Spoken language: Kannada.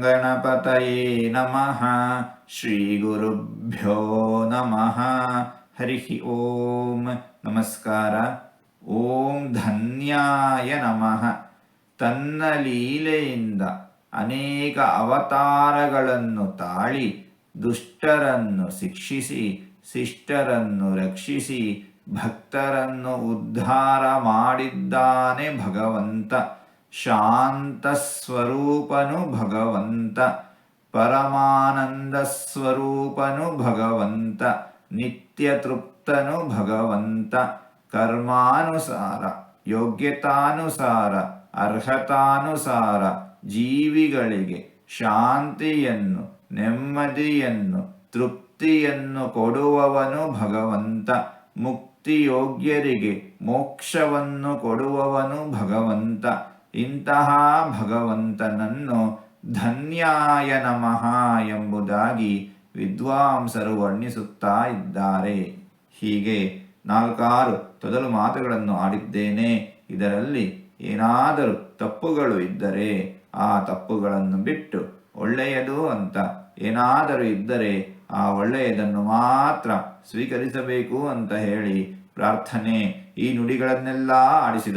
ಗಣಪತಯೇ ನಮಃ ಶ್ರೀಗುರುಭ್ಯೋ ನಮಃ ಹರಿಹಿ ಓಂ ನಮಸ್ಕಾರ ಓಂ ಧನ್ಯಾಯ ನಮಃ ತನ್ನ ಲೀಲೆಯಿಂದ ಅನೇಕ ಅವತಾರಗಳನ್ನು ತಾಳಿ, ದುಷ್ಟರನ್ನು ಶಿಕ್ಷಿಸಿ, ಶಿಷ್ಟರನ್ನು ರಕ್ಷಿಸಿ, ಭಕ್ತರನ್ನು ಉದ್ಧಾರ ಮಾಡಿದ್ದಾನೆ ಭಗವಂತ. ಶಾಂತ ಸ್ವರೂಪನು ಭಗವಂತ ಪರಮಾನಂದ ಸ್ವರೂಪನು ಭಗವಂತ ನಿತ್ಯ ತೃಪ್ತನು ಭಗವಂತ, ಕರ್ಮಾನುಸಾರ, ಯೋಗ್ಯತಾನುಸಾರ, ಅರ್ಹತಾನುಸಾರ, ಜೀವಿಗಳಿಗೆ ಶಾಂತಿಯನ್ನು, ನೆಮ್ಮದಿಯನ್ನು, ತೃಪ್ತಿಯನ್ನು ಕೊಡುವವನು ಭಗವಂತ, ಮುಕ್ತಿಯೋಗ್ಯರಿಗೆ ಮೋಕ್ಷವನ್ನು ಕೊಡುವವನು ಭಗವಂತ. ಇಂತಹ ಭಗವಂತನನ್ನು ಧನ್ಯಾಯ ನಮಃ ಎಂಬುದಾಗಿ ವಿದ್ವಾಂಸರು ವರ್ಣಿಸುತ್ತಾ ಇದ್ದಾರೆ. ಹೀಗೆ ನಾಲ್ಕಾರು ತೊದಲು ಮಾತುಗಳನ್ನು ಆಡಿದ್ದೇನೆ. ಇದರಲ್ಲಿ ಏನಾದರೂ ತಪ್ಪುಗಳು ಇದ್ದರೆ ಆ ತಪ್ಪುಗಳನ್ನು ಬಿಟ್ಟು ಒಳ್ಳೆಯದು ಅಂತ ಏನಾದರೂ ಇದ್ದರೆ ಆ ಒಳ್ಳೆಯದನ್ನು ಮಾತ್ರ ಸ್ವೀಕರಿಸಬೇಕು ಅಂತ ಹೇಳಿ ಪ್ರಾರ್ಥನೆ ಈ ನುಡಿಗಳನ್ನೆಲ್ಲ ಆಡಿಸಿದ